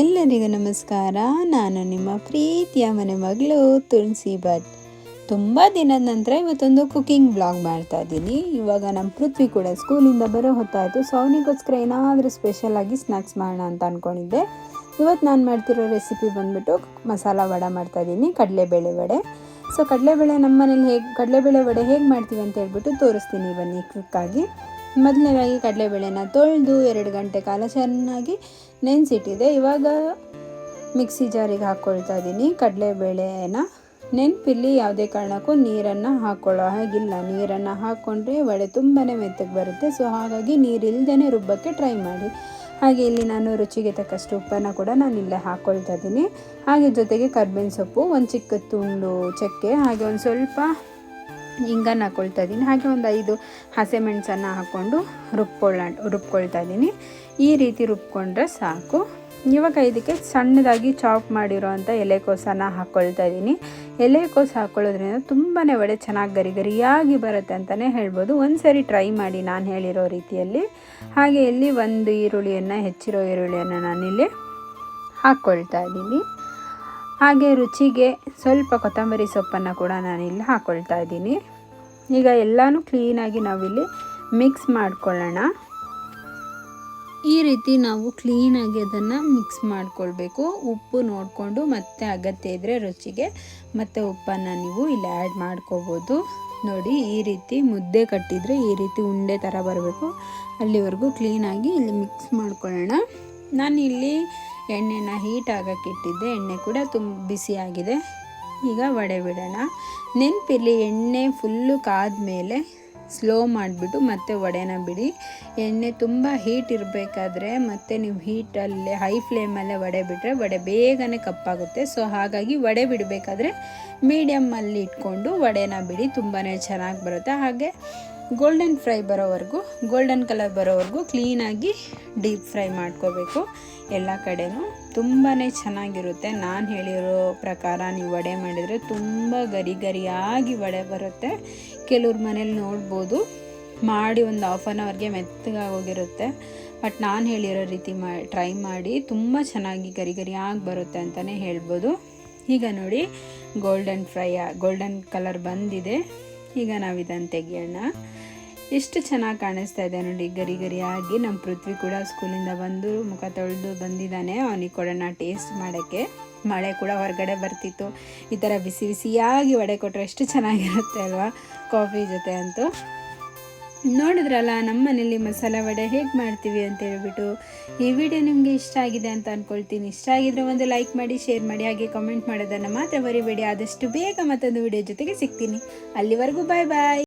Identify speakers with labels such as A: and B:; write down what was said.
A: ಎಲ್ಲರಿಗೂ ನಮಸ್ಕಾರ. ನಾನು ನಿಮ್ಮ ಪ್ರೀತಿಯ ಮನೆ ಮಗಳು ತುಳಸಿ ಭಟ್. ತುಂಬ ದಿನದ ನಂತರ ಇವತ್ತೊಂದು ಕುಕಿಂಗ್ ಬ್ಲಾಗ್ ಮಾಡ್ತಾ ಇದ್ದೀನಿ. ಇವಾಗ ನಮ್ಮ ಪೃಥ್ವಿ ಕೂಡ ಸ್ಕೂಲಿಂದ ಬರೋ ಹೊತ್ತಾಯಿತು. ಸೊ ಅವನಿಗೋಸ್ಕರ ಏನಾದರೂ ಸ್ಪೆಷಲಾಗಿ ಸ್ನ್ಯಾಕ್ಸ್ ಮಾಡೋಣ ಅಂತ ಅಂದ್ಕೊಂಡಿದ್ದೆ ಇವತ್ತು ನಾನು ಮಾಡ್ತಿರೋ ರೆಸಿಪಿ ಬಂದ್ಬಿಟ್ಟು ಮಸಾಲ ವಡೆ ಮಾಡ್ತಾ ಇದ್ದೀನಿ. ಕಡಲೆಬೇಳೆ ವಡೆ. ಸೊ ಕಡಲೆಬೇಳೆ ನಮ್ಮ ಮನೇಲಿ ಹೇಗೆ, ಕಡಲೆಬೇಳೆ ವಡೆ ಹೇಗೆ ಮಾಡ್ತೀವಿ ಅಂತ ಹೇಳ್ಬಿಟ್ಟು ತೋರಿಸ್ತೀನಿ ಬನ್ನಿ ಕ್ವಿಕ್ಕಾಗಿ ಮೊದಲನೇದಾಗಿ ಕಡಲೆಬೇಳೆನ ತೊಳೆದು ಎರಡು ಗಂಟೆ ಕಾಲ ಚೆನ್ನಾಗಿ ನೆನೆಸಿಟ್ಟಿದೆ. ಇವಾಗ ಮಿಕ್ಸಿ ಜಾರಿಗೆ ಹಾಕ್ಕೊಳ್ತಾ ಇದ್ದೀನಿ ಕಡಲೆಬೇಳೆನ ನೆನಪಿಲ್ಲಿ ಯಾವುದೇ ಕಾರಣಕ್ಕೂ ನೀರನ್ನು ಹಾಕ್ಕೊಳ್ಳೋ ಹಾಗಿಲ್ಲ. ನೀರನ್ನು ಹಾಕ್ಕೊಂಡ್ರೆ ಒಳೆ ತುಂಬಾ ಮೆತ್ತಗೆ ಬರುತ್ತೆ. ಸೊ ಹಾಗಾಗಿ ನೀರಿಲ್ದೇ ರುಬ್ಬಕ್ಕೆ ಟ್ರೈ ಮಾಡಿ. ಹಾಗೆ ಇಲ್ಲಿ ನಾನು ರುಚಿಗೆ ತಕ್ಕಷ್ಟು ಉಪ್ಪನ್ನು ಕೂಡ ನಾನು ಇಲ್ಲೇ ಹಾಕ್ಕೊಳ್ತಾ ಇದ್ದೀನಿ ಹಾಗೆ ಜೊತೆಗೆ ಕರ್ಬೇವಿನ ಸೊಪ್ಪು, ಒಂದು ಚಿಕ್ಕ ತುಂಡು ಚಕ್ಕೆ, ಹಾಗೆ ಒಂದು ಸ್ವಲ್ಪ ಹಿಂಗನ್ನು ಹಾಕ್ಕೊಳ್ತಾ ಇದ್ದೀನಿ. ಹಾಗೆ ಒಂದು ಐದು ಹಸಿಮೆಣಸನ್ನು ಹಾಕ್ಕೊಂಡು ರುಬ್ಕೊಳ್ಳ, ರುಬ್ಕೊಳ್ತಾ ಇದ್ದೀನಿ. ಈ ರೀತಿ ರುಬ್ಕೊಂಡ್ರೆ ಸಾಕು. ಇವಾಗ ಇದಕ್ಕೆ ಸಣ್ಣದಾಗಿ ಚಾಪ್ ಮಾಡಿರೋವಂಥ ಎಲೆಕೋಸನ್ನು ಹಾಕ್ಕೊಳ್ತಾ ಇದ್ದೀನಿ. ಎಲೆಕೋಸು ಹಾಕ್ಕೊಳ್ಳೋದ್ರಿಂದ ತುಂಬಾ ಒಳ್ಳೆ ಚೆನ್ನಾಗಿ ಗರಿ ಗರಿಯಾಗಿ ಬರುತ್ತೆ ಅಂತಲೇ ಹೇಳ್ಬೋದು. ಒಂದು ಸರಿ ಟ್ರೈ ಮಾಡಿ ನಾನು ಹೇಳಿರೋ ರೀತಿಯಲ್ಲಿ. ಹಾಗೆ ಇಲ್ಲಿ ಒಂದು ಈರುಳ್ಳಿಯನ್ನು, ಹೆಚ್ಚಿರೋ ಈರುಳ್ಳಿಯನ್ನು ನಾನಿಲ್ಲಿ ಹಾಕ್ಕೊಳ್ತಾ ಇದ್ದೀನಿ. ಹಾಗೆ ರುಚಿಗೆ ಸ್ವಲ್ಪ ಕೊತ್ತಂಬರಿ ಸೊಪ್ಪನ್ನು ಕೂಡ ನಾನು ಇಲ್ಲಿ ಹಾಕ್ಕೊಳ್ತಾ ಇದ್ದೀನಿ. ಈಗ ಎಲ್ಲನೂ ಕ್ಲೀನಾಗಿ ನಾವಿಲ್ಲಿ ಮಿಕ್ಸ್ ಮಾಡ್ಕೊಳ್ಳೋಣ. ಈ ರೀತಿ ನಾವು ಕ್ಲೀನಾಗಿ ಅದನ್ನು ಮಿಕ್ಸ್ ಮಾಡ್ಕೊಳ್ಬೇಕು. ಉಪ್ಪು ನೋಡಿಕೊಂಡು ಮತ್ತೆ ಅಗತ್ಯ ಇದ್ದರೆ ರುಚಿಗೆ ಮತ್ತು ಉಪ್ಪನ್ನು ನೀವು ಇಲ್ಲಿ ಆ್ಯಡ್ ಮಾಡ್ಕೋಬೋದು. ನೋಡಿ, ಈ ರೀತಿ ಮುದ್ದೆ ಕಟ್ಟಿದರೆ ಈ ರೀತಿ ಉಂಡೆ ಥರ ಬರಬೇಕು. ಅಲ್ಲಿವರೆಗೂ ಕ್ಲೀನಾಗಿ ಇಲ್ಲಿ ಮಿಕ್ಸ್ ಮಾಡ್ಕೊಳ್ಳೋಣ. ನಾನಿಲ್ಲಿ ಎಣ್ಣೆನ ಹೀಟ್ ಆಗಕ್ಕೆ ಇಟ್ಟಿದ್ದೆ. ಎಣ್ಣೆ ಕೂಡ ತುಂಬ ಬಿಸಿಯಾಗಿದೆ ಈಗ ವಡೆ ಬಿಡೋಣ. ನೆನಪಿರಲಿ, ಎಣ್ಣೆ ಫುಲ್ಲು ಕಾದ್ಮೇಲೆ ಸ್ಲೋ ಮಾಡಿಬಿಟ್ಟು ಮತ್ತೆ ವಡೆನ ಬಿಡಿ. ಎಣ್ಣೆ ತುಂಬ ಹೀಟ್ ಇರಬೇಕಾದ್ರೆ ಮತ್ತೆ ನೀವು ಹೀಟಲ್ಲೇ ಹೈ ಫ್ಲೇಮಲ್ಲೇ ವಡೆ ಬಿಟ್ಟರೆ ವಡೆ ಬೇಗನೆ ಕಪ್ಪಾಗುತ್ತೆ ಸೊ ಹಾಗಾಗಿ ವಡೆ ಬಿಡಬೇಕಾದ್ರೆ ಮೀಡಿಯಮ್ಮಲ್ಲಿ ಇಟ್ಕೊಂಡು ವಡೆನ ಬಿಡಿ. ತುಂಬಾ ಚೆನ್ನಾಗಿ ಬರುತ್ತೆ. ಹಾಗೆ ಗೋಲ್ಡನ್ ಫ್ರೈ ಬರೋವರೆಗೂ ಗೋಲ್ಡನ್ ಕಲರ್ ಬರೋವರೆಗೂ ಕ್ಲೀನಾಗಿ ಡೀಪ್ ಫ್ರೈ ಮಾಡ್ಕೋಬೇಕು. ಎಲ್ಲ ಕಡೆನೂ ತುಂಬಾ ಚೆನ್ನಾಗಿರುತ್ತೆ. ನಾನು ಹೇಳಿರೋ ಪ್ರಕಾರ ನೀವು ವಡೆ ಮಾಡಿದರೆ ತುಂಬ ಗರಿ ಗರಿಯಾಗಿ ವಡೆ ಬರುತ್ತೆ. ಕೆಲವ್ರ ಮನೇಲಿ ನೋಡ್ಬೋದು, ಮಾಡಿ ಒಂದು ಹಾಫ್ ಆನ್ ಅವರ್ಗೆ ಮೆತ್ತಗಾಗೋಗಿರುತ್ತೆ ಬಟ್ ನಾನು ಹೇಳಿರೋ ರೀತಿ ಮಾ ಟ್ರೈ ಮಾಡಿ ತುಂಬ ಚೆನ್ನಾಗಿ ಗರಿ ಗರಿಯಾಗಿ ಬರುತ್ತೆ ಅಂತಲೇ ಹೇಳ್ಬೋದು. ಈಗ ನೋಡಿ ಗೋಲ್ಡನ್ ಫ್ರೈ ಗೋಲ್ಡನ್ ಕಲರ್ ಬಂದಿದೆ. ಈಗ ನಾವು ಇದನ್ನು ತೆಗಿಯೋಣ. ಎಷ್ಟು ಚೆನ್ನಾಗಿ ಕಾಣಿಸ್ತಾ ಇದೆ ನೋಡಿ, ಗರಿ ಗರಿಯಾಗಿ. ನಮ್ಮ ಪೃಥ್ವಿ ಕೂಡ ಸ್ಕೂಲಿಂದ ಬಂದು ಮುಖ ತೊಳೆದು ಬಂದಿದ್ದಾನೆ. ಅವನಿಗೆ ಕೊಡೋಣ ಟೇಸ್ಟ್ ಮಾಡೋಕ್ಕೆ. ಮಳೆ ಕೂಡ ಹೊರಗಡೆ ಬರ್ತಿತ್ತು. ಈ ಥರ ಬಿಸಿ ಬಿಸಿಯಾಗಿ ವಡೆ ಕೊಟ್ಟರೆ ಎಷ್ಟು ಚೆನ್ನಾಗಿರುತ್ತೆ ಅಲ್ವಾ? ಕಾಫಿ ಜೊತೆ ಅಂತೂ. ನೋಡಿದ್ರಲ್ಲ, ನಮ್ಮ ಮನೇಲಿ ಮಸಾಲ ವಡೆ ಹೇಗೆ ಮಾಡ್ತೀವಿ ಅಂತ ಹೇಳ್ಬಿಟ್ಟು. ಈ ವಿಡಿಯೋ ನಿಮಗೆ ಇಷ್ಟ ಆಗಿದೆ ಅಂತ ಅಂದ್ಕೊಳ್ತೀನಿ ಇಷ್ಟ ಆಗಿದ್ರೆ ಒಂದು ಲೈಕ್ ಮಾಡಿ, ಶೇರ್ ಮಾಡಿ, ಹಾಗೆ ಕಮೆಂಟ್ ಮಾಡೋದನ್ನು ಮಾತ್ರ ಬರೀಬೇಡಿ ಆದಷ್ಟು ಬೇಗ ಮತ್ತೊಂದು ವಿಡಿಯೋ ಜೊತೆಗೆ ಸಿಗ್ತೀನಿ. ಅಲ್ಲಿವರೆಗೂ ಬಾಯ್ ಬಾಯ್